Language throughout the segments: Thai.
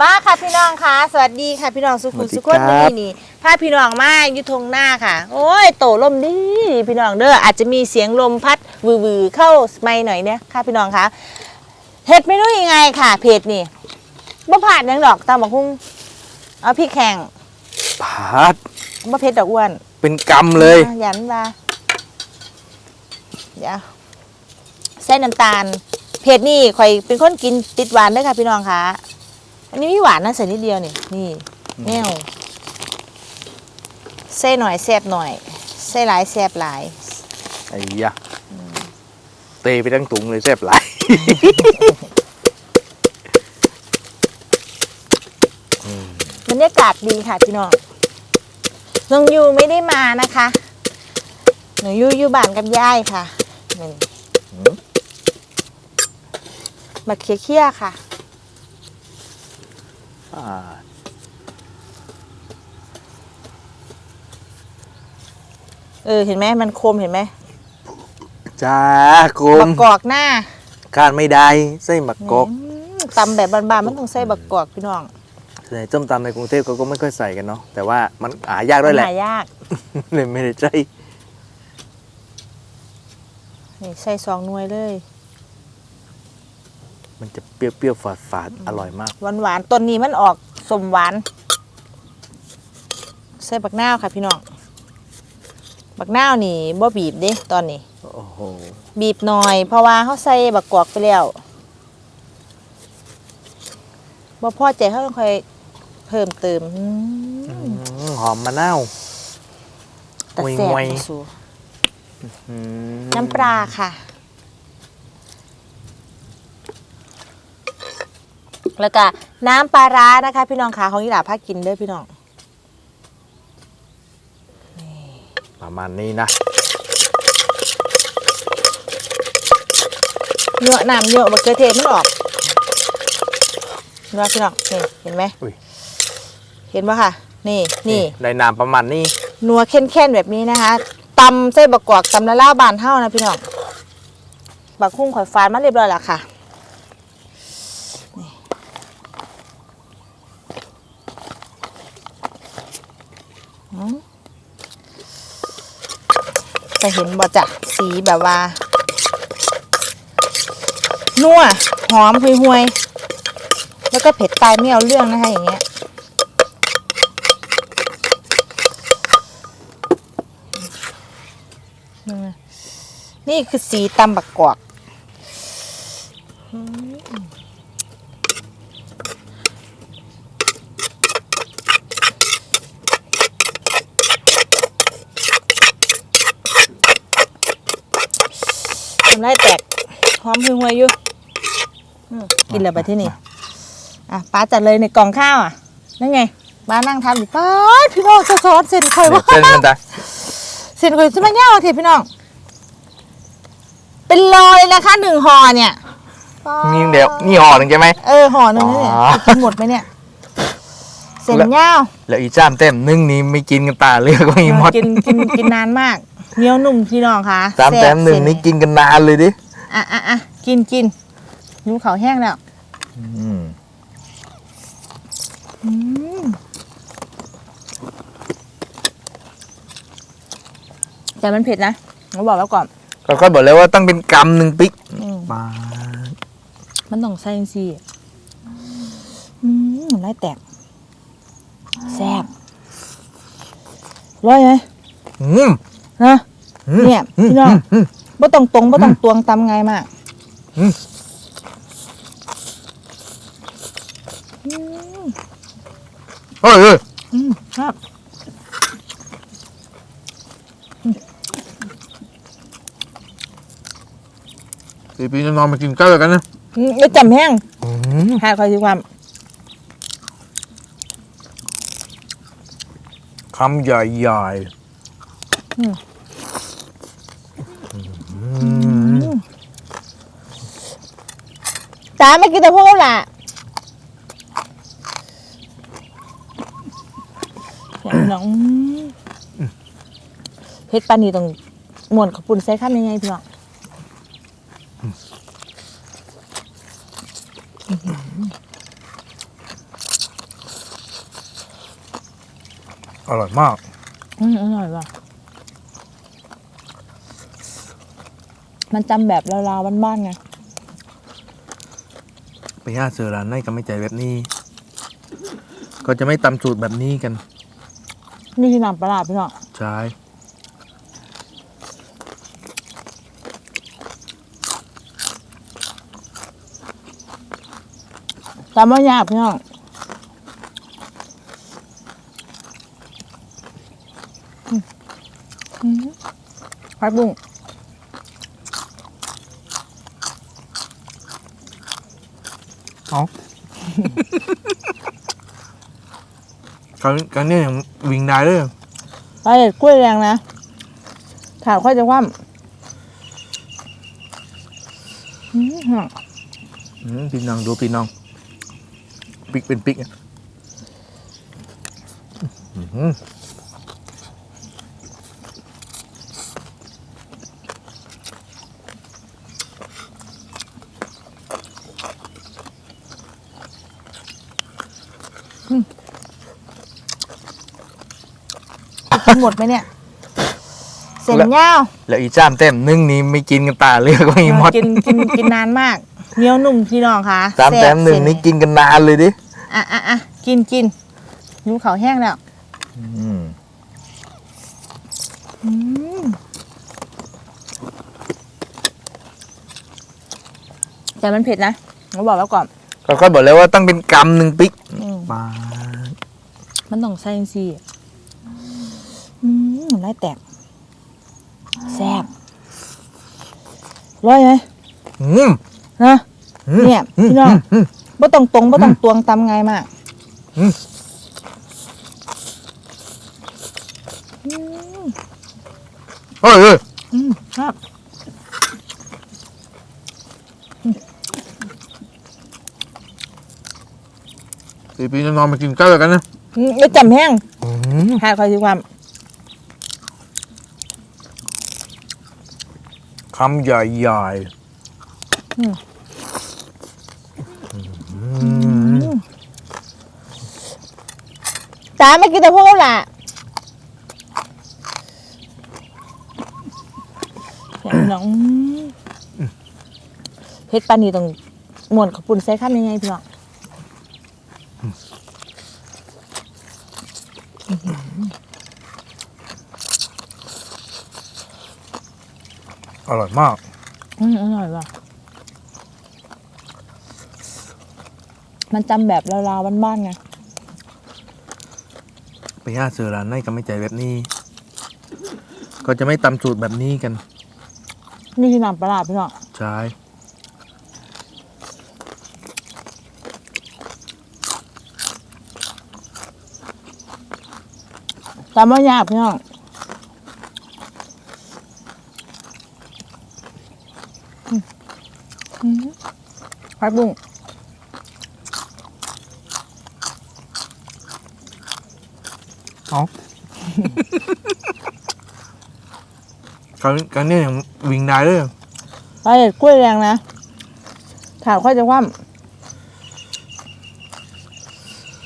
มาค่ะพี่น้องค่ะ สวัสดีค่ะพี่น้องสุขุมสวัสดีสุขนครับนี่นี่พาพี่น้องมาอยู่ทงหน้าค่ะ โอ้ยโตลมดีพี่น้องเด้ออาจจะมีเสียงลมพัดวือๆเข้าไม่หน่อยเนี่ยค่ะพี่น้องค่ะเห็ดเมนูยังไงค่ะ เพจนี่บ่ผ่านยังดอกตามบอกคุ้งเอาพริกแข่งผัดบ่เผ็ดดอกอ้วน เป็นกำเลยอะยันมาเดี๋ยวใส่น้ำตาล เผ็ดนี่ข่อยเป็นคนกินติดหวานเด้วยค่ะพี่น้องค่ะอันนี้มีหวานนะใส่นิดเดียวนี่นี่แง่วใส่หน่อยแซบหน่อยใส่หลายแซบหลายไอ้ยะเตะไปทั้งตุงเลยแซ่บหลาย บรรยากาศดีค่ะพี่น้องน้องยูไม่ได้มานะคะ หนูยูอยู่บ้านกับยายค่ะนี่ อืม มาเคี่ยๆค่ะ อ่าเออเห็นไหมมันคมเห็นไหมจ้าคุบัมกกอกหน้าคาดไม่ได้ไส้หมักกบอืมตำแบบบานๆมันต้องใส่บักกอกพี่น้องใส่ส้มตำในกรุงเทพเขาก็ไม่ค่อยใส่กันเนาะแต่ว่ามันหายากด้วยแหละ หายาก เลยไม่ได้ใจนี่ใส่ซองหน่วยเลย มันจะเปรี้ยวๆฝาดๆอร่อยมาก หวานหวานๆต้นนี้มันออกสมหวานใส่บักนาวค่ะพี่น้องบักนาวนี่บ่บีบเด้ตอนนี้ โอ้โหบีบหน่อย เพราะว่าเขาใส่บักกอกไปแล้วบ่พอใจเขาต้องค่อยเพิ่มเติมอืมอืมหอมมะนาว แต่แซ่บงวยๆบ่สู้อืมน้ำปลาค่ะ แล้วก็น้ำปลาร้านะคะ พี่น้องขาของยีหลาพากินเด้อพี่น้องประมาณนี้นะเยอะน้ำเยอะบักเกอร์เทศมันออกเห็นไหมพี่น้องนี่เห็นไหมอุ้ยเห็นปะค่ะ นี่นี่ ได้น้ำประมาณนี้ นัวเข้นแค้นๆแบบนี้นะคะตำเส้นบักกวากตำละล่าบานเท่านะพี่น้องบักคุ้งข่อยฟานมาเรียบร้อยแล้วค่ะ จะเห็นบ่จ้ะสีแบบว่า นัวหอมห่วยๆ แล้วก็เผ็ดตายไม่เอาเรื่องนะคะอย่างเงี้ยนี่คือสีตำบักกอกำได้แตกหอมหึงหวยอยู่อืมกินเลยไปที่นี่อะป้าจัดเลยในกล่องข้าวอะนั่นไงป้านั่งทำอยู่ป้าดพี่น้องจะสอนเสร็จคอยว่าเส้นมันจะเส้นก๋วยจะมาเง่าเถอะพี่น้อง เป็นรอยนะคะหนึ่งห่อเนี่ยนี่เดี๋ยวนี่ห่อหนึ่งใช่ไหม เออห่อหนึ่งเนี่ยอ๋อ จะกินหมดไหมเนี่ย เส้นเง่าแล้วอีจ้ามเต็มนึ่งนี้ไม่กินกันตาเลือกก็มีหมด กินกินกินนานมาก เหนียวนุ่มพี่น้องค่ะจามซ่บแต้มหนึ่งเส้นี่กินกันนานเลยดิอะอะอะกินกินยูเขาวแห้งแล้วอืมอืมแต่มันเผ็ดนะเราบอกแล้วก่อนก็ค่อยบอกเลยว่าต้องเป็นกำหนึ่งปิ๊กอืมมามันต้องใส่ซีอืมไล่แตกแซ่บร้อยไหมอืม นะอืมเนี่ยพี่น้องบ่ต้องตรงบ่ต้องตวงตำไงมากอืมอืมเฮ้ยเฮ้ยอืมครับปีปีนอนมากินข้าวกันนะอืมแล้วจำแห้งอืมหาคอยสิความคำใหญ่ๆอืม ตาไม่กินแต่พวกล่ะน้องเฮ็ดปานีต้องมวนขปุ่นใส่ข้ามยังไงเพื่องอร่อยมาก อืมอร่อยว่ะ มันจำแบบลาวๆบ้านๆไง ไปย่าเสือร้านไหนก็ไม่ใจแบบนี้ ก็จะไม่ตำสูตรแบบนี้กัน นี่คือน้ำปลาร้าพี่น้องใช่จำว่ายากพี่น้องอืมอืมผักบุ้ง เอาการการนี้ยังวิ่งได้เลยปลาเด็ดกล้วยแรงนะถามค่อยจะคว่ำอืมฮะอืมพี่น้องดูพี่น้องปิกเป็นปิกอะอื้อหือ กินหมดไหมเนี่ย เส้นยาวแล้วอีจ้ามเต็มนึ่งนี้ไม่กินกันตาเลือกก็อีมดกินกินกินนานมากเหนียวนุ่มพี่น้องค่ะจามซ่บแต้มหนึ่งเส้นี่กินกันนานเลยดิอะอะอะกินกินยูเขาวแห้งแล้วอืมอืมแต่มันเผ็ดนะเราบอกแล้วก่อนก็ค่อยบอกแล้วว่าต้องเป็นกำหนึ่งปิกอืมมามันต้องใส่ซี อืมไล่แตก แซ่บร้อยไหมอืมนะอืมเนี่ยพี่น้องอืมบ่ต้องตรงบ่ต้องตวงตำไงายมากอืมอืมเฮ้ยเฮ้ยอืมครับปีปีน้องๆมากินข้าวกันนะอืมไม่จำแห้งอืมหาคอยสิความ คำใหญ่ๆอืม ตาไม่กินแต่พวกเราล่ะพี่น้องอืมเพชรปานนีต้องมวนขอบปุ่นใส่ข้ามยังไงพี่น้อง อร่อยมาก อืมอร่อยว่ะ มันจำแบบลาวๆบ้านๆไง ไปย่าเสือร้านไหนก็ไม่ใจแบบนี้ ก็จะไม่ตำสูตรแบบนี้กัน นี่คือน้ำปลาร้าพี่น้องใช่จำว่ายากพี่น้องอืมอืม ผักบุ้งเอาการการนี้ยังวิ่งได้เลยปลาเด็ดกล้วยแรงนะถามค่อยจะคว่ำ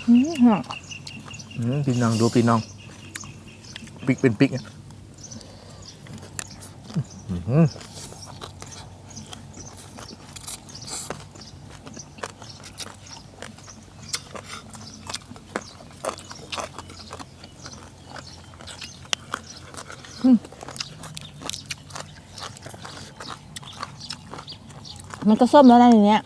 อืมฮะอืมพี่น้องดูพี่น้องปิกเป็นปิกอะอื้อหือ มันก็ส้มแล้วนะอย่างเนี้ย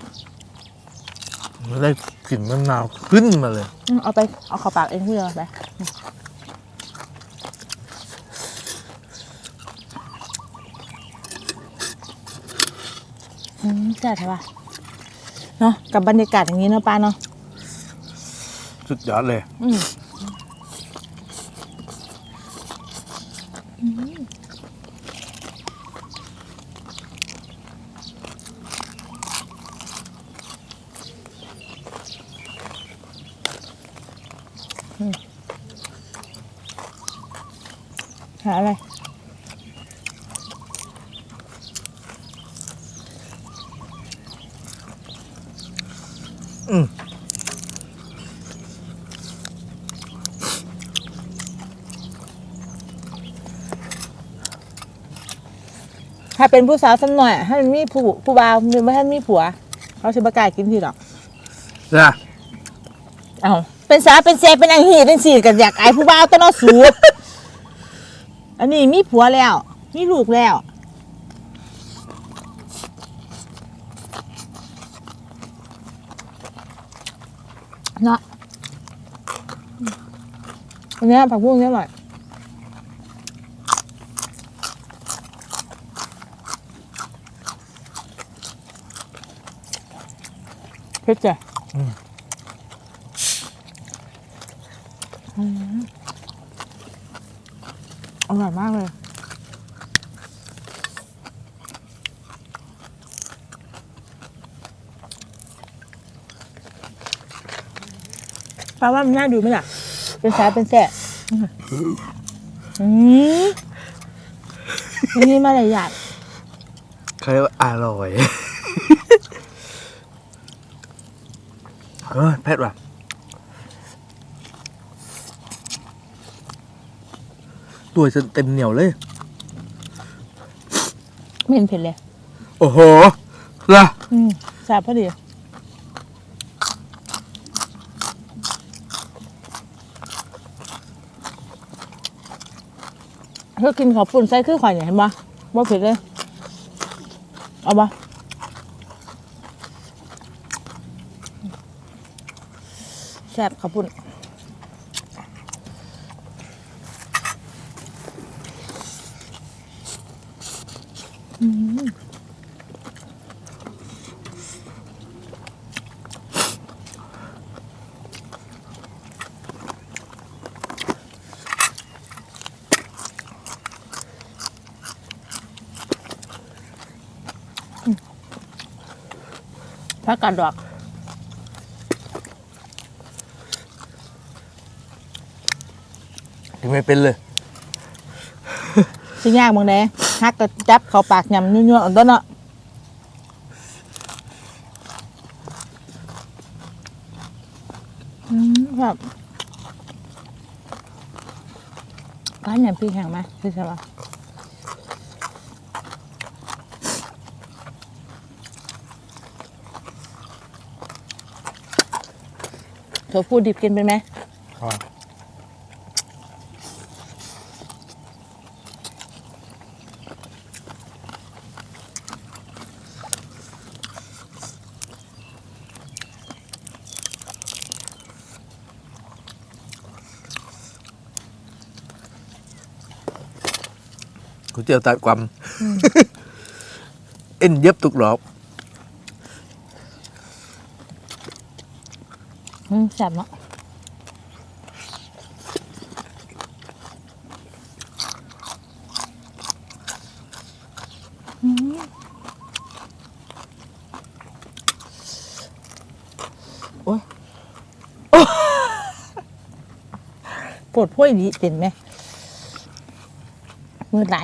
มันได้กลิ่นมะนาวขึ้นมาเลย อืมเอาไปเอาเข้าปากเองพี่เลยไปอืมแซ่บใช่ปะเนาะกับบรรยากาศอย่างนี้เนาะป้าเนาะสุดยอดเลย อืม หาอะไร อืมถ้าเป็นผู้สาวสักหน่อยให้ามีผู้ผู้บ่าวมือไม่ให้มีผัว เขาชิบกายกินทีหรอกจ้ะ เป็นสาวเป็นเซเป็นอังหีเป็นสีกันอยากไอ้ผู้บ่าวต้นเอาสูบอันนี้มีผัวแล้ว มีลูกแล้ว เนาะอันเนี้ยผักบุ้งเนี้ยอร่อยเผ็ดจ้ะอืมอร่อยมากเลย ฟ้าว่ามันน่าดูไหมล่ะ เป็นสายเป็นแสะอืมนี่มาหลายอย่างเขาเรียกว่าอร่อยเฮ้ยแพทย์ว่ะตัวฉันเต็มเหนียวเลย ไม่เห็นเผ็ดเลย โอ้โหล่ะอืมแสบพอดี เธอกินขอบปุ่นใส่คือข่อยเนี่ยเห็นปะบ่เผ็ดเลย เอาปะแซ่บขอบปุ่น ผักกาดดอกกินไม่เป็นเลยสิยากบางแดฮักก็จับเขาปากยำยั่วๆอันต้นเนาะอืมครับร้านยำพี่แข็งไหมพี่ใช่ปะ เธอพูดดิบกินเป็นไหมก๋วยเตี๋ยวตัดความเอ็นเย็บตุกหลอบ อืมแซ่บเนาะอืมโอ้ยโอ้ปวดพ้วยดีเป็นไหม มือไหล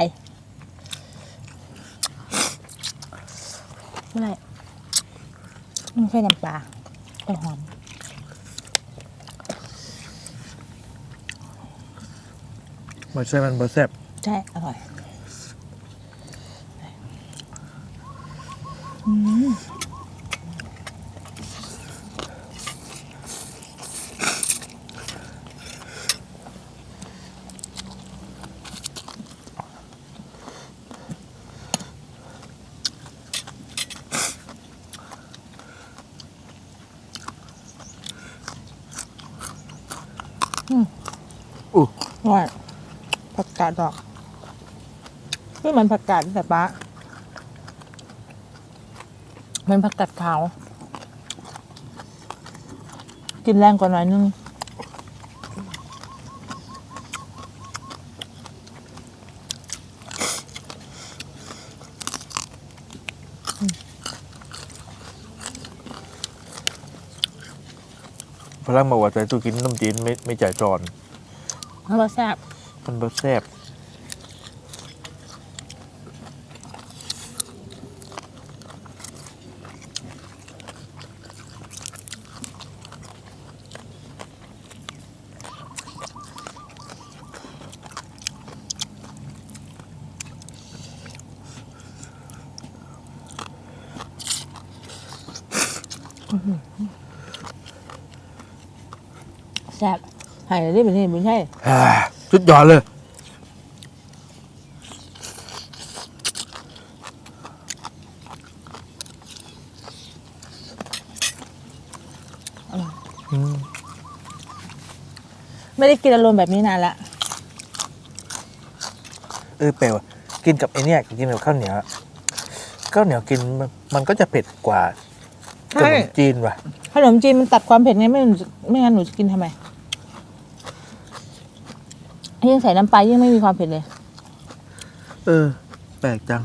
เมื่อไหรมันใส่น้ำปลาต้นหอม มาใช่มันบะแซ่บใช่อร่อยอู้ อร่อยผักกา ดดอกนี่มันผักกาดแต่ป้ามันผักกาดขาว กินแรงกว่าหน่อยนึงฝรั่งบอกว่าใจตู้กินขนมจีนไม่ไม่จ่ายจอนแล้วก็แซ่บมันบะแซ่บ แซ่บหายเลยนี่เป็นนี่บุญใช่อ่าสุดยอดเลยอืมไม่ได้กินอารมณ์แบบนี้นานละเออเปลวกินกับไอเนี้ยกินกับข้าวเหนียวอะข้าวเหนียวกินมันมันก็จะเผ็ดกว่าขนมจีนว่ะขนมจีนมันตัดความเผ็ดไงไม่งั้นหนูจะไม่งั้นหนูจะกินทำไม ยิ่งใส่น้ำปลายิ่งไม่มีความเผ็ดเลย เออ แปลกจัง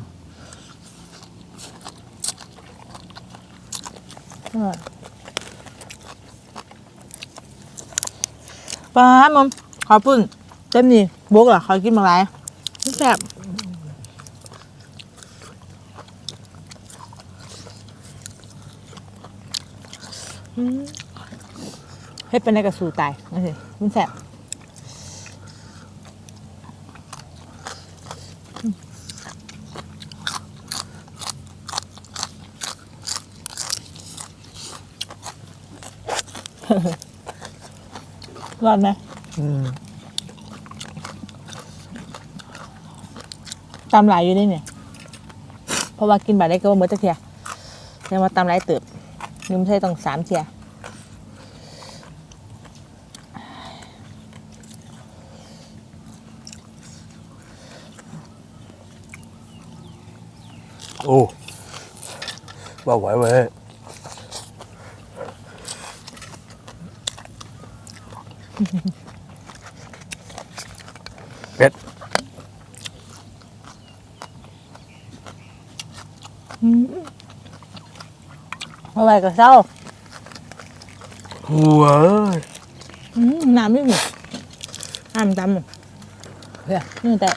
ปลาหมอมขอปุ่นเต็มนี่บกเหรอขอกินมาหลายแซ่บอืมเฮ็ดเป็นในกระสูตายนี่สิมันแซ่บ รอดไหมอืมตำหลายอยู่ได้เนี่ย เพราะว่ากินแบบได้ก็ว่าเมื่อตะเทียยังมาตำหลายเติบยืมใช่ต้องสามเทียโอ้ว่าไหวเว้ย เผ็ดเอาไว้กับเศร้าหัวเอ้ยอืมน้ำไม่หมดน้ำดำเฮ้ยนี่แต่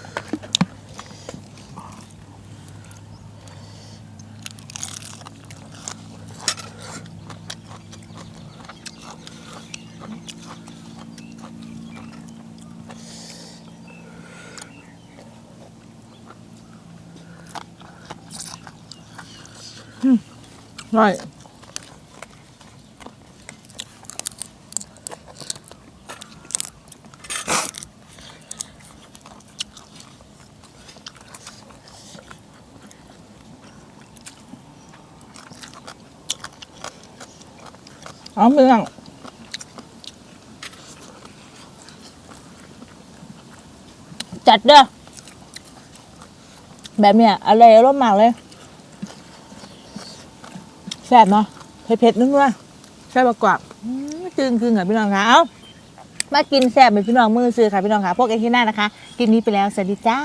อร่อยเอาเมืองจัดเด้อแบบเนี้ยอะไรอร่อยมากเลย แซ่บเนาะเผ็ดๆนึกว่าแซ่บกว่าอืมจึงคือเหรอพี่น้องคะเอามากินแซ่บเป็นพี่น้องมือซื้อค่ะพี่น้องค่ะพวกเอ็นที่หน้านะคะ กินนี้ไปแล้วสวัสดีจ้า